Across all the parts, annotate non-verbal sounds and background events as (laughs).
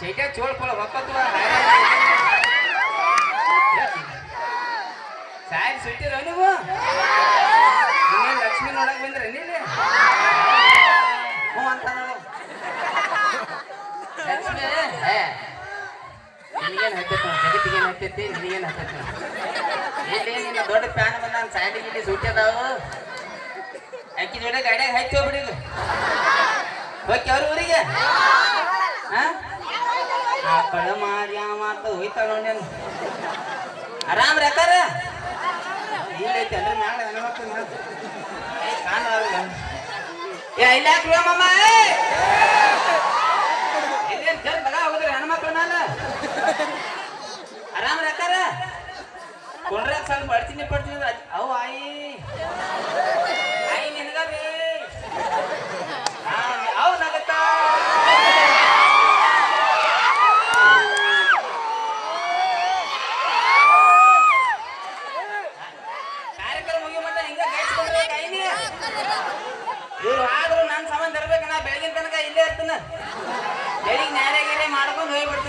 ಚೈತ್ಯ ಚೋಳ್ಕೊಳ ಹೊಕ್ಕತ್ವ ಸಾಯ್ ಸುಟ್ಟಿರ ನೀವು ಲಕ್ಷ್ಮಿ ನೋಡಕ್ ಬಂದ್ರೆ ಇಲ್ಲಿ ಹ್ಞೂ ಅಂತ ನೋಡು ಲಕ್ಷ್ಮಿ ನಿನಗೇನು ಹತ್ತೈತಿ? ಜಗತ್ತಿಗೇನು ನಿನ್ನ ದೊಡ್ಡ ಪ್ಯಾನ್ ಬಂದ ನಾನು ಸಾಯಲಿಗೆ ಇಲ್ಲಿ ಸುಟ್ಟಿದಾವು ಅಕ್ಕಿ ಜೋಡಿ ಗಾಡಿಯಾಗ ಹಚ್ಚಿ ಹೋಗ್ಬಿಡಿ ಈಗ ಹೋಗಿ ಅವ್ರ ಊರಿಗೆ? ಹಾಂ? ಕಳ ಆ ಮಾತು ಹೋಯ್ತಾಳ ನೋಡ್ಯಾನ ಆರಾಮ್ ಇಲ್ಲೈತಿ ಅಂದ್ರೆ ನಾಳೆ ಹೆಣ್ಮಕ್ಳು ಮ್ಯಾಲ್. ಏ, ಇಲ್ಲ ಯಾಕ್ರಿ ಇದೇನ್ ಚಂದ ಬಗ ಹೋದ್ರಿ ಹೆಣ್ಮಕ್ಳು ಮ್ಯಾಲ ಆರಾಮ್ ರೇಕಾರ ಕೊಂಡ್ರೆ ಸ್ವಲ್ಪ ಬಡ್ತೀನಿ ಪಡ್ತೀನಿ ಅವು ಆಯಿ. ಆಯಿ ನಿನಗ ಬೇ ಅವು ನಗತ್ತಾ ಕಾರ್ಯಕ್ರಮ ಮುಗಿಯೋ ಮಟ್ಟ ಹಿಂಗ ಗೈಸ್ಕೊಂಡ್ರೆ ಕೈನಿ ಇವ್ರು ಆದ್ರೂ ನನ್ನ ಸಂಬಂಧ ಇರ್ಬೇಕು ನಾ ಬೆಳಗಿನ ತನಕ ಇಲ್ಲೇ ಇರ್ತೀನಿ ಬೆಳಿಗ್ಗೆ ನ್ಯಾರೆ ಗೀರೆ ಮಾಡ್ಕೊಂಡು ಹೋಗ್ಬಿಡ್ತೀನಿ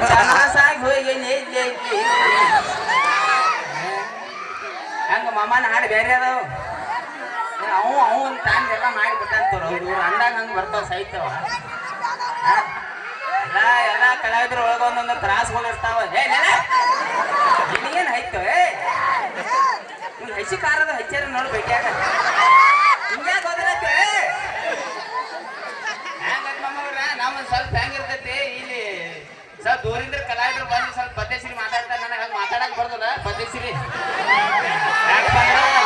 ಹಾ ಸತ್ಯಾನಾಸಾಗಿ ಹೋಗಿ ಹಂಗ ಮಮ್ಮನ ಹಾಡು ಬೇರೆ ಅದಾವ. ಅವು ಅವು ಟೈಮ್ ಎಲ್ಲ ಮಾಡಿಬಿಟ್ಟಂತವ್ರು ಇವ್ರು ಅಂದಾಗ ಹಂಗೆ ಬರ್ತಾವ ಸಾಹಿತ್ಯವ ಹಾ? ಎಲ್ಲ ಎಲ್ಲ ಕಲಾವಿದ್ರ ಒಳಗೊಂದೊಂದು ತ್ರಾಸಗಳು ಇರ್ತಾವ. ಏ ನಿನಗೇನು ಹೈತು ಏ ನೀನ್ ಹಸಿ ಖಾರದ ಹಚ್ಚಾರ ನೋಡು ಬೇಕಾಗ ಹಿಂಗ್ಯಾಕ್ ಹೋದ್ರತ್ತೆ ಹೆಂಗತ್ ಮಮ್ಮವ್ರ ನಮ್ಮ ಸ್ವಲ್ಪ ಹೆಂಗಿರ್ತೈತಿ ಇಲ್ಲಿ ಸ್ವಲ್ಪ ದೂರಿಂದ ಕಲಾವಿದ್ರು ಬಂದು ಸ್ವಲ್ಪ ಪದ್ಧಶ್ರೀ ಮಾತಾಡ್ತಾರೆ ನನಗೆ ಹಂಗೆ ಮಾತಾಡಕ್ ಬರ್ದಲ್ಲ ಅಂದ್ರೆ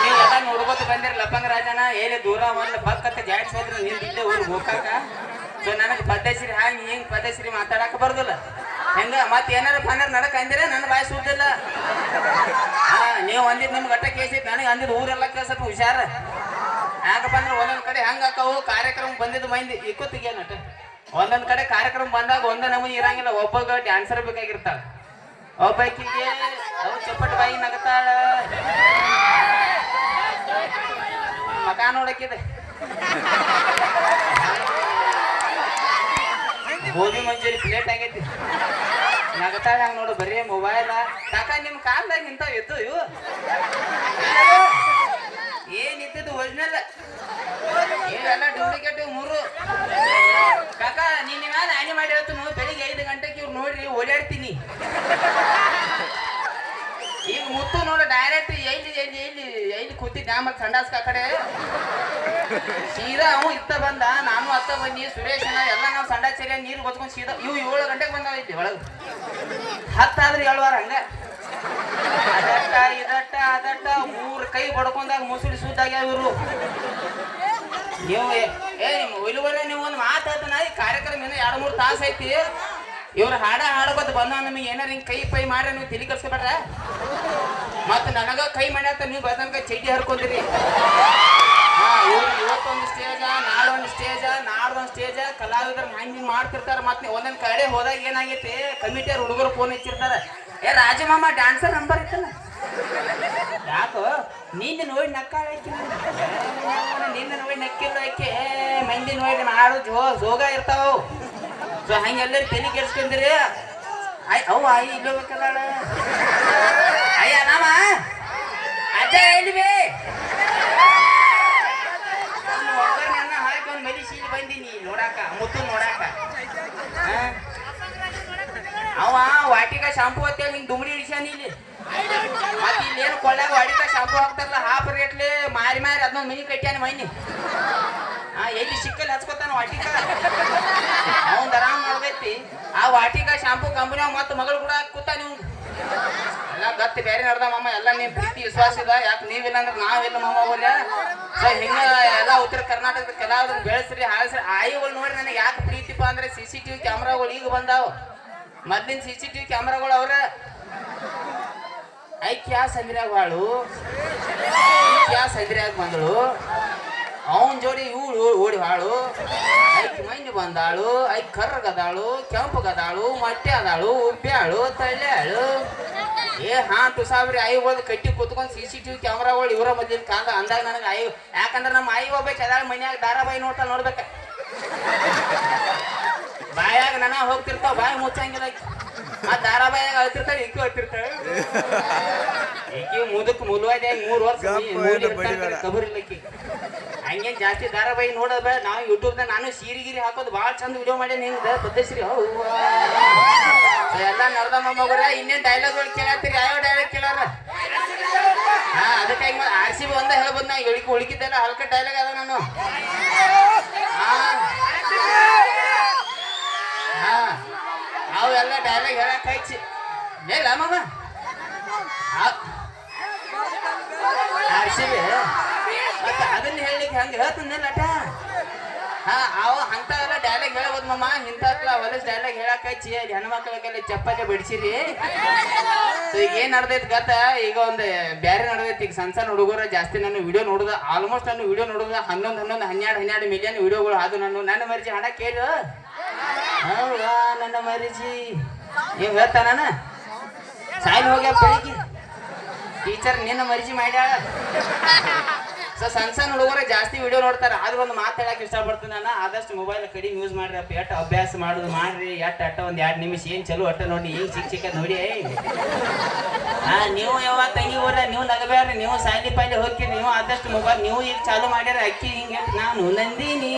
ನೀವೆಲ್ಲ ನೋಡ್ಕೊತ ಬಂದಿರಿ ಲಪ್ಪಂಗ ರಾಜನ ಏನೇ ದೂರ ಒಂದು ಪಕ್ಕತ್ತ ಜಾಡ್ಸ್ ಹೋದ್ರೆ ನಿಂತಿದ್ದೆ ಇಲ್ಲೇ ಊರಿಗೆ ಹೋಗಾಕ ಸೊ ನನಗೆ ಪದ್ಧಶ್ರೀ ಹಾಗೆ ಹಿಂಗೆ ಪದ್ಧಶ್ರೀ ಮಾತಾಡಕ್ಕೆ ಬರ್ದಲ್ಲ. ಹೆಂಗ, ಮತ್ತೆ ಏನಾರ ಪನ್ನಾರ ನಡಕ ಅಂದಿರ? ನನ್ನ ಬಾಯಿ ಸುದ್ದಿಲ್ಲ. ನೀವು ಅಂದಿದ್ ನಿಮ್ಗೆ ಗಟ್ಟ ಕೇಸಿತ್ತು ನನಗೆ ಅಂದಿದ್ ಊರೆಲ್ಲ ಕೇಸತ್ ಹುಷಾರ. ಯಾಕಪ್ಪ ಅಂದ್ರೆ ಒಂದೊಂದ್ ಕಡೆ ಹಂಗ ಆಕಾವು ಕಾರ್ಯಕ್ರಮ ಬಂದಿದ್ದು ಮೈಂದಿ. ಇಕ್ಕುತ್ತಿಗೆ ನಟ ಒಂದೊಂದ್ ಕಡೆ ಕಾರ್ಯಕ್ರಮ ಬಂದಾಗ ಒಂದ ನಮೂನಿ ಇರಂಗಿಲ್ಲ. ಒಬ್ಬ ಡ್ಯಾನ್ಸರ್ ಬೇಕಾಗಿರ್ತಾಳ. ಒಬ್ಬಾಕಿಗೆ ಅವು ಚಪ್ಪಟ್ ಬಾಯಿ ನಗತಾಳ. ಮಕ ನೋಡಕ್ಕಿದೆ. ಗೋಬಿ ಮಂಚೂರಿ ಪ್ಲೇಟ್ ಆಗೈತಿ. ನಗತಾಳ ಹಂಗ ನೋಡು, ಬರೀ ಮೊಬೈಲ ಕಾಕ, ನಿಮ್ ಕಾಲ್ದಾಗ ಇಂಥವು ಇದ್ದು ಇವು. ಏನ್ ಇದ್ದಿದ್ದು ಒರಿಜಿನಲ್ ಇವೆಲ್ಲ ಡೂಪ್ಲಿಕೇಟ್ ಮೂರು ಕಾಕ ನೀನ್ ಮ್ಯಾಲ ಆನಿ ಮಾಡಿ ಹೇಳ್ತೀನಿ ಬೆಳಿಗ್ಗೆ ಐದು ಗಂಟೆಗೆ ಇವ್ರು ನೋಡ್ರಿ ಓಡಾಡ್ತೀನಿ ಈಗ ಮುತ್ತು ನೋಡು ಡೈರೆಕ್ಟ್ ಎಲ್ಲಿ ಎಲ್ಲಿ ಎಲ್ಲಿ ಎಲ್ಲಿ ಸಂಡಾಸ್ ಕಡೆ. ಸೀದಾ ಅವ ಇತ್ತ ಬಂದ, ನಾನು ಅತ್ತ ಬನ್ನಿ ಸುರೇಶನ ಎಲ್ಲ ನಾವು ಸಂಡಾಚೇರಿ ನೀರು ಗೊತ್ಕೊಂಡು ಸೀದಾ ಇವು ಏಳು ಗಂಟೆಗೆ ಬಂದಾವೈತಿ ಒಳಗೆ. ಹತ್ತಾದ್ರೆ ಏಳುವಾರ ಹಂಗ. ಅದಟ್ಟ ಇದಟ್ಟ ಅದಟ್ಟ ಮೂರು ಕೈ ಬಡ್ಕೊಂಡಾಗ ಮುಸುಳಿ ಸುದ್ದಾಗ್ಯಾವ ಇವರು. ನೀವು ಏ ನಿಮ್ ಒಯ್ಲುವರೆ ನೀವು ಒಂದು ಮಾತು ಹೇಳ್ತಾನ, ಈ ಕಾರ್ಯಕ್ರಮ ಇನ್ನೂ ಎರಡು ಮೂರು ತಾಸು ಐತಿ. ಇವ್ರು ಹಾಡ ಹಾಡಬೋದು ಬಂದ ನಮಗೆ ಏನಾರ ಹಿಂಗೆ ಕೈ ಪೈ ಮಾಡ್ರೆ ನೀವು ತಿಳಿ ಕರ್ಸ್ಕೊಬೇಡ್ರ ಮತ್ತೆ ನನಗ ಕೈ ಮಾಡ್ಯಾತ ನೀವು ಬರ್ತನಕ ಚೈಟಿ ಹರ್ಕೊಂತೀರಿ ಇವತ್ತೊಂದು ಸ್ಟೇಜ ನಾಳೊಂದು ಸ್ಟೇಜ ನಾಡ್ದೊಂದು ಸ್ಟೇಜ ಕಲಾವಿದ್ರ ಹಂಗೆ ಹಿಂಗೆ ಮಾಡ್ತಿರ್ತಾರೆ ಮತ್ತೆ ಒಂದೊಂದು ಕಡೆ ಹೋದಾಗ ಏನಾಗೈತಿ? ಕಮಿಟಿಯವ್ರ ಹುಡುಗರು ಫೋನ್ ಹಚ್ಚಿರ್ತಾರೆ. ಏ, ರಾಜಮಾಮ ಡ್ಯಾನ್ಸರ್ ನಂಬರ್ ಇತ್ತಲ್ಲ ಯಾಕೋ ನಿನ್ನ ನೋಡಿ ನಕ್ಕ ನಿನ್ನ ನೋಡಿ ನಕ್ಕಿಲ್ಲ ಮಂದಿ ನೋಡಿ ಮಾಡು, ಜೋ, ಜೋಗ ಇರ್ತಾವ. ಸೊ ಹಂಗೆ ಎಲ್ಲರೂ ತಲೆ ಕೆಡ್ಸ್ಕೊಂಡ್ರಿ ಆಯ್ ಅವು ಆಯಿ ಇಲ್ಲೋಬೇಕಲ್ಲ ಅಯ್ಯ ನಾಮ ಅಜ್ಜ ಎಲ್ಲಿವೆ ಒಗ್ಗರಣೆಯನ್ನ ಹಾಕೊಂಡು ಮದಿಸಿ ಬಂದೀನಿ, ನೋಡಾಕ, ಮುತ್ತು ನೋಡಾಕ? ಅವ ವಾಟಿಕ ಶಾಂಪು ಅಂತೇಳಿ ಹಿಂಗೆ ದುಮ್ರಿ ಕುಂದಿರ್ಸ್ಯಾನ ಇಲ್ಲಿ. ಮತ್ತೆ ಇಲ್ಲಿ ಏನು ಕೊಳ್ಳಾಗ ವಾಡಿಕ ಶಾಂಪು ಹಾಕ್ತಾರಲ್ಲ, ಹಾಫ್ ರೇಟ್ಲಿ, ಮಾರಿ ಮಾರಿ ಅದನ್ನೊಂದು ಮನಿ ಕಟ್ಯಾನ ಮೈನಿ. ಎಲ್ಲಿ ಸಿಕ್ಕಲ್ಲಿ ಹಚ್ಕೋತಾನ ವಾಟಿಕ? ಅವ್ನ್ ಆರಾಮ್ ಮಾಡ್ದೈತಿ. ಆ ವಾಟಿಕ ಶಾಂಪು ಕಂಪನಿ ಮತ್ತೆ ಮಗಳು ಕೂಡ ಕೂತಾನ ನೀವು. ಎಲ್ಲ ಗತ್ತಿ ಬೇರೆ ನಡ್ದ ಮಮ್ಮ ಎಲ್ಲ ನಿಮ್ ಪ್ರೀತಿ, ವಿಶ್ವಾಸ ಇದ ಯಾಕೆ ನೀವಿಲ್ಲ ಅಂದ್ರೆ ನಾವಿಲ್ಲ ಮಮ್ಮ ಅವ್ರ ಸೊ, ಹಿಂಗ ಎಲ್ಲ ಉತ್ತರ ಕರ್ನಾಟಕದ ಕಲಾವಿದ್ರು ಬೆಳೆಸ್ರಿ, ಹಾಳಿಸ್ರಿ. ಆಯಿಗಳು ನೋಡಿ ನನಗೆ ಯಾಕೆ ಪ್ರೀತಿಪ್ಪ ಅಂದ್ರೆ ಸಿ ಸಿ ಟಿವಿ ಕ್ಯಾಮ್ರಾಗಳು ಈಗ ಬಂದಾವ. ಮೊದ್ಲಿನ ಸಿ ಸಿ ಟಿವಿ ಕ್ಯಾಮ್ರಾಗಳು ಅವ್ರ. ಐಕ್ಯಾ ಸಂದ್ರಾಗ ಬಾಳು. ಐಕ್ಯಾ ಸಂದ್ರಾಗ ಬಂದಳು. ಅವನ್ ಜೋಡಿ ಇವಳು ಓಡಿ ಹಾಳು. ಐಕ್ ಮೈನ್ ಬಂದಾಳು ಐಕ್ ಕರ್ರಗದಾಳು ಕೆಂಪಗದಾಳು ಮಟ್ಟೆ ಅದಾಳು ಉಬ್ಬ್ಯಾಳು ತಳ್ಳ್ಯಾಳು. ಏ ಹಾ ತುಸಾಬ್ರಿ ಐ ಹೋದ ಕಟ್ಟಿ ಕುತ್ಕೊಂಡು ಸಿ ಸಿ ಟಿವಿ ಕ್ಯಾಮ್ರಾಗಳು ಇವರ ಮಧ್ಯ ಕಾಂದ ಅಂದಾಗ ನನಗೆ ಐ ಯಾಕಂದ್ರೆ ನಮ್ಮ ಐ ಹೋಗ್ಬೇಕು ಅದಾಳ ಮನ್ಯಾಗ ಧಾರಾವಾಹಿ ನೋಡ್ತಾ ನೋಡ್ಬೇಕ. ಬಾಯಾಗ ನನ ಹೋಗ್ತಿರ್ತಾವ ಬಾಯಿ ಮುಚ್ಚಂಗಿಲ್ಲ. ಆ ಧಾರಾವಾಹಿಯಾಗ ಅಳ್ತಿರ್ತಾಳೆ ಇಕ್ಕೂ ಅಳ್ತಿರ್ತಾಳೆ. ಈಕಿ ಮುದಕ್ ಮುಲ್ವಾದ ಮೂರು ವರ್ಷ ಗಪ್ಪ ಮೂಲಿ. ಹಂಗೇನ್ ಜಾಸ್ತಿ ಧಾರಾವಾಹಿ ನೋಡೋದ್ ನಾವು ಯೂಟ್ಯೂಬ್ದಾಗ ನಾನು ಸೀರಿ ಗೀರಿ ಹಾಕೋದು ಭಾಳ ಚಂದ ವಿಡಿಯೋ ಮಾಡಿ ಹಿಂಗ ಪದ್ಧಶ್ರೀ ಎಲ್ಲ ನಡ್ದ ಮಮ್ಮಗುರ ಇನ್ನೇನ್ ಡೈಲಾಗ್ಗಳು ಕೇಳತ್ತೀರಿ? ಯಾವ ಡೈಲಾಗ್ ಕೇಳಾರ. ಹಾ ಅದಕ್ಕಾಗಿ ಆರ್ ಸಿ ಬಿ ಒಂದೇ ಹೇಳ್ಬೋದು ನಾ. ಹೇಳಿಕೆ ಉಳಿಕಿದ್ದೆಲ್ಲ ಹಲ್ಕ ಡೈಲಾಗ್ ಅದ ನಾನು. ಹಾ. ಅವೆಲ್ಲ ಡೈಲಾಗ್ ಹೇಳಕ್ ಹಚ್ಚಿ ಇಲ್ಲ ಮಮ್ಮ ಆರ್ ಸಿ ಬಿ ಹಂಗೆ ಹೇಳ್ತಂದಿಲ್ಲ ಅಟ ಹಾ ಅವ ಅಂಥವೆಲ್ಲ ಡೈಲಾಗ್ ಹೇಳ್ಬೋದು ಮಮ್ಮ ಇಂಥವೆಲ್ಲ ಹೊಲಸ್ ಡೈಲಾಗ್ ಹೇಳಕ್ ಹಚ್ಚಿ ಅಲ್ಲಿ ಹೆಣ್ಮಕ್ಳಿಗೆಲ್ಲ ಚಪ್ಪಾಳೆ ಬಿಡಿಸಿರಿ. ಸೊ (laughs) ಈಗ ಏನ್ ನಡ್ದೈತಿ ಗತ ಈಗ ಒಂದು ಬ್ಯಾರೆ ನಡ್ದೈತಿ. ಈಗ ಸಣ್ಣ ಸಣ್ಣ ಹುಡುಗರ ಜಾಸ್ತಿ ನಾನು ವಿಡಿಯೋ ನೋಡುದ ಆಲ್ಮೋಸ್ಟ್ ನಾನು ವಿಡಿಯೋ ನೋಡುದ. ಹನ್ನೊಂದು ಹನ್ನೊಂದು ಹನ್ನೆರಡು ಹನ್ನೆರಡು ಮಿಲಿಯನ್ ವಿಡಿಯೋಗಳು ಅದು ನಾನು ನನ್ನ ಮರ್ಜಿ ಹಣ ಕೇಳು. ಹೌದಾ ನನ್ನ ಮರ್ಜಿ? ನೀವು ಹೇಳ್ತಾ ನಾನು ಸಾಯಿಲ್ ಹೋಗ್ಯ ಬೆಳಿಗ್ಗೆ? ಟೀಚರ್ ನಿನ್ನ ಮರ್ಜಿ ಮಾಡ್ಯಾಳ. ಸೊ ಸಣ್ಣ ಸಣ್ಣ ಹುಡುಗರೇ ಜಾಸ್ತಿ ವಿಡಿಯೋ ನೋಡ್ತಾರೆ. ಆದ್ರೂ ಒಂದು ಮಾತು ಹೇಳಕ್ ಇಷ್ಟಪಡ್ತೀನಿ ನಾನು. ಆದಷ್ಟು ಮೊಬೈಲ್ ಕಡಿಮೆ ಯೂಸ್ ಮಾಡ್ರಿ. ಅಪ್ಪ ಎಟ್ಟು ಅಭ್ಯಾಸ ಮಾಡೋದು ಮಾಡ್ರಿ. ಎಟ್ಟು ಅಟ್ಟ ಒಂದು ಎರಡು ನಿಮಿಷ ಏನು ಚಲೋ ಅಟ್ಟ ನೋಡಿ. ಏನು ಚಿಕ್ಕ ಚಿಕ್ಕ ನೋಡಿ ಹಾ ನೀವು ಯಾವಾಗ ತಂಗಿ ಹೋರ ನೀವು ನಗಬೇಡ್ರಿ ನೀವು ಸಾಲಿ ಪಾಲಿ ಹೋಗ್ತೀರಿ. ನೀವು ಆದಷ್ಟು ಮೊಬೈಲ್ ನೀವು ಈಗ ಚಾಲು ಮಾಡ್ಯಾರ. ಅಕ್ಕಿ ಹಿಂಗೆ ನಾನು ನಂದಿನಿ.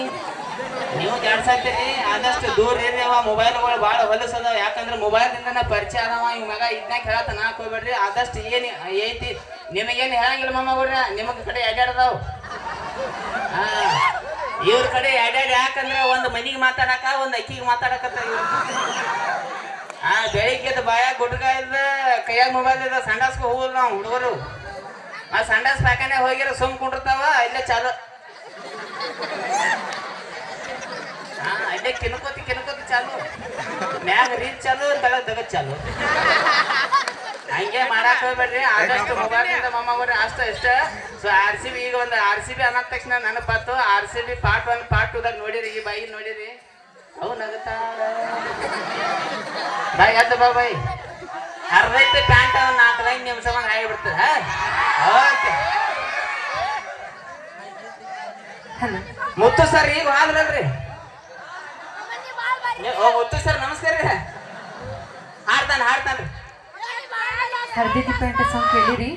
ನೀವು ಜಾಡ್ಸಾಕ್ತೀರಿ ಆದಷ್ಟು ದೂರ ಇರ್ರಿ ಅವ ಮೊಬೈಲ್ಗಳು ಭಾಳ ಹೊಲಸದ ಯಾಕಂದ್ರೆ ಮೊಬೈಲ್ದಿಂದ ಪರಿಚಯ ಅದಾವ ಇವ್ ಮಗ ಇದನ್ನ ಹೇಳತ್ತ ನಾಕ್ ಹೋಗ್ಬೇಡ್ರಿ ಆದಷ್ಟು ಏನು ಐತಿ, ನಿಮಗೇನು ಹೇಳಂಗಿಲ್ಲ ಮಮ್ಮ ನಿಮಗೆ ಕಡೆ ಅಡ್ಯಾಡದಾವ ಇವ್ರ ಕಡೆ ಅಡ್ಯಾಡ ಯಾಕಂದ್ರೆ ಒಂದು ಮನಿಗೆ ಮಾತಾಡಕ, ಒಂದು ಅಕ್ಕಿಗೆ ಮಾತಾಡಕತ್ತ ಇವ್ರು. ಆ ಬೆಳಿಗ್ಗೆ ಬಾಯಾಗ ಗುಡ್ಗ ಇದ್ದ, ಕೈಯಾಗ ಮೊಬೈಲ್ ಇಲ್ದ ಸಂಡಾಸ್ಕ ಹೋಗಲ್ಲ ನಾವು ಹುಡುಗರು. ಆ ಸಂಡಾಸ್ ಪ್ಯಾಕನೆ ಹೋಗಿರೋ ಸುಮ್ ಕುಂಡಿರ್ತಾವ, ಇಲ್ಲೇ ಚಾಲು. ಹಾ ಇಲ್ಲೇ ಕಿನ್ಕೋತಿ ಕಿನ್ಕೋತಿ ಚಾಲು. ಮ್ಯಾಗ ರೀಚ್ ಚಾಲು ತಳ ತಗ ಚಾಲು. ಹಂಗೆ ಮಾಡಕ್ ಹೋಗ್ಬೇಡ್ರಿ. ಆದಷ್ಟು ಮೊಬೈಲ್ ಮಮ್ಮ ಬರ್ರಿ ಅಷ್ಟ ಇಷ್ಟ ಸೊ ಆರ್ ಸಿ ಬಿ ಈಗ ಒಂದು ಆರ್ ಸಿ ಬಿ ಅನ್ನೋ ತಕ್ಷಣ ನನಗೆ ಬಂತು R C B part one part ಟೂದಾಗ ನೋಡಿರಿ ಈ ಬಾಯಿ ನೋಡಿರಿ. ಅವು ನಗುತ್ತಾಳ ಬಾಯ್ ಎದ್ದು ಬಾ ಬಾಯ್. ಅರ್ಧೈತೆ ಪ್ಯಾಂಟ್ ನಾಲ್ಕು ಲೈನ್ ನಿಮಿಷ ಒಂದು ಆಗಿಬಿಡ್ತದೆ ಓಕೆ. ಮುತ್ತು ಸರ್ ಈಗ ಆದ್ರಲ್ರಿ ಓ ಸರ್ ನಮಸ್ಕಾರ ರೀ. ಹಾಡ್ತಾನೆ ಹಾಡ್ತಾನೆ. ಹರ್ದಿ ದೀಪ ಅಂತ ಸಾಂಗ್ ಕೇಳಿರಿ.